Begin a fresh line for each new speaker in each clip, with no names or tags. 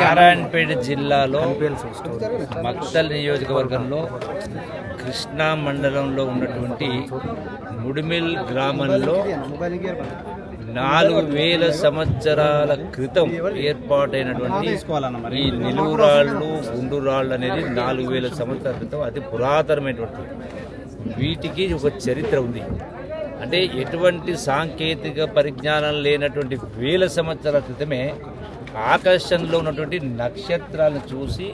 నారాయణపేట జిల్లాలో మక్తల్ నియోజకవర్గంలో కృష్ణా మండలంలో ఉన్నటువంటి ముడిమిల్ గ్రామంలో నాలుగు వేల సంవత్సరాల క్రితం ఏర్పాటైనటువంటి ఈ నిలువురాళ్ళు గుండురాళ్ళు అనేది నాలుగు వేల సంవత్సరాల క్రితం అతి పురాతనమైనటువంటి వీటికి ఒక చరిత్ర ఉంది. అంటే ఎటువంటి సాంకేతిక పరిజ్ఞానం లేనటువంటి వేల సంవత్సరాల క్రితమే ఆకాశంలో ఉన్నటువంటి నక్షత్రాలను చూసి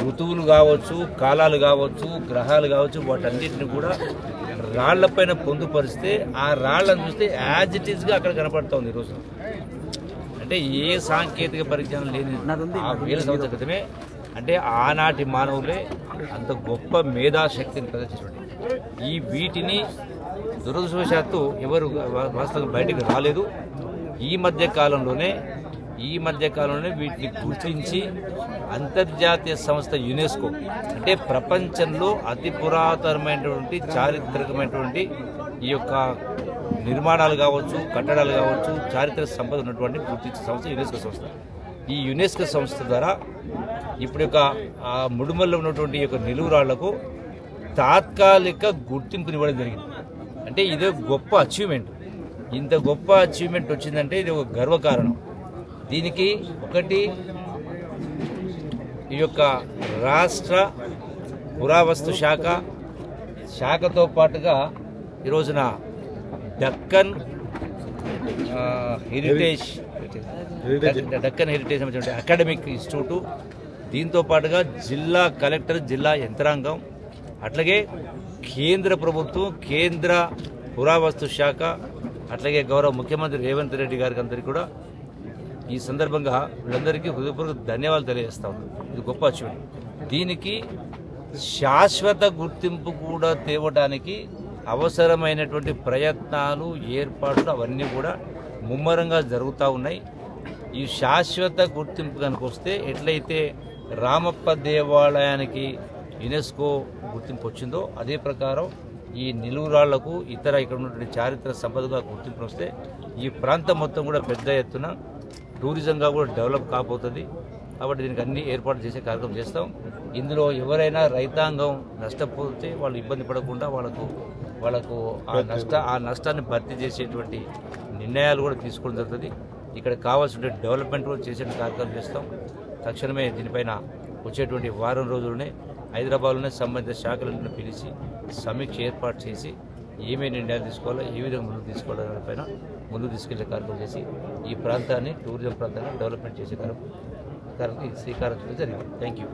ఋతువులు కావచ్చు కాలాలు కావచ్చు గ్రహాలు కావచ్చు వాటన్నిటిని కూడా రాళ్ళపైన పొందుపరిస్తే ఆ రాళ్ళను చూస్తే యాజ్ ఇట్ ఈస్గా అక్కడ కనపడుతోంది ఈరోజు అంటే ఏ సాంకేతిక పరిజ్ఞానం లేని ఆ వేల సంవత్సరాల క్రితమే అంటే ఆనాటి మానవులే అంత గొప్ప మేధాశక్తిని ప్రదర్శించండి ఈ వీటిని దురదృష్టవశాత్తు ఎవరు వా- వాస్తవంగా బయటకు రాలేదు. ఈ మధ్య కాలంలోనే ఈ మధ్యకాలంలో వీటిని గుర్తించి అంతర్జాతీయ సంస్థ యునెస్కో అంటే ప్రపంచంలో అతి పురాతనమైనటువంటి చారిత్రకమైనటువంటి ఈ యొక్క నిర్మాణాలు కావచ్చు కట్టడాలు కావచ్చు చారిత్రక సంపద ఉన్నటువంటి గుర్తించే సంస్థ యునెస్కో సంస్థ. ఈ యునెస్కో సంస్థ ద్వారా ఇప్పుడు యొక్క ఆ ముడుమల్లో ఉన్నటువంటి యొక్క నిలువురాళ్ళకు తాత్కాలిక గుర్తింపునివ్వడం జరిగింది. అంటే ఇదే గొప్ప అచీవ్మెంట్. ఇంత గొప్ప అచీవ్మెంట్ వచ్చిందంటే ఇది ఒక గర్వకారణం. దీనికి ఒకటి ఈ యొక్క రాష్ట్ర పురావస్తు శాఖ శాఖతో పాటుగా ఈ రోజున డక్కన్ హెరిటేజ్ డక్- డక్కన్ హెరిటేజ్ అనేటువంటి అకాడమిక్ ఇన్స్టిట్యూటు దీంతో పాటుగా జిల్లా కలెక్టర్ జిల్లా యంత్రాంగం అట్లాగే కేంద్ర ప్రభుత్వం కేంద్ర పురావస్తు శాఖ అట్లాగే గౌరవ ముఖ్యమంత్రి రేవంత్ రెడ్డి గారికి అందరికీ కూడా ఈ సందర్భంగా వీళ్ళందరికీ హృదయపూర్వక ధన్యవాదాలు తెలియజేస్తా ఉన్నాను ఇది గొప్ప అచీవ్మెంట్ దీనికి శాశ్వత గుర్తింపు కూడా తేవడానికి అవసరమైనటువంటి ప్రయత్నాలు ఏర్పాట్లు అవన్నీ కూడా ముమ్మరంగా జరుగుతూ ఉన్నాయి. ఈ శాశ్వత గుర్తింపు కనుక వస్తే ఎట్లయితే రామప్ప దేవాలయానికి యునెస్కో గుర్తింపు వచ్చిందో అదే ప్రకారం ఈ నిలువురాళ్ళకు ఇతర ఇక్కడ ఉన్నటువంటి చారిత్రక సంపదగా గుర్తింపు వస్తే ఈ ప్రాంతం మొత్తం కూడా పెద్ద ఎత్తున టూరిజంగా కూడా డెవలప్ కాబోతుంది. కాబట్టి దీనికి అన్ని ఏర్పాటు చేసే కార్యక్రమం చేస్తాం. ఇందులో ఎవరైనా రైతాంగం నష్టపోతే వాళ్ళు ఇబ్బంది పడకుండా వాళ్ళకు వాళ్ళకు ఆ నష్ట ఆ నష్టాన్ని భర్తీ చేసేటువంటి నిర్ణయాలు కూడా తీసుకోవడం జరుగుతుంది. ఇక్కడ కావాల్సిన డెవలప్మెంట్ కూడా చేసే కార్యక్రమం చేస్తాం. తక్షణమే దీనిపైన వచ్చేటువంటి వారం రోజుల్లోనే హైదరాబాద్లోనే సంబంధిత శాఖలను పిలిచి సమీక్ష ఏర్పాటు చేసి ఏమేమి నిర్ణయాలు తీసుకోవాలో ఏ విధంగా ముందుకు తీసుకోవాలో దానిపైన ముందుకు తీసుకెళ్ళే కార్యక్రమం చేసి ఈ ప్రాంతాన్ని టూరిజం ప్రాంతాన్ని డెవలప్మెంట్ చేసే కార్యక్రమం కార్యక్రమం శ్రీకారం చుట్టూ జరిగింది. Thank you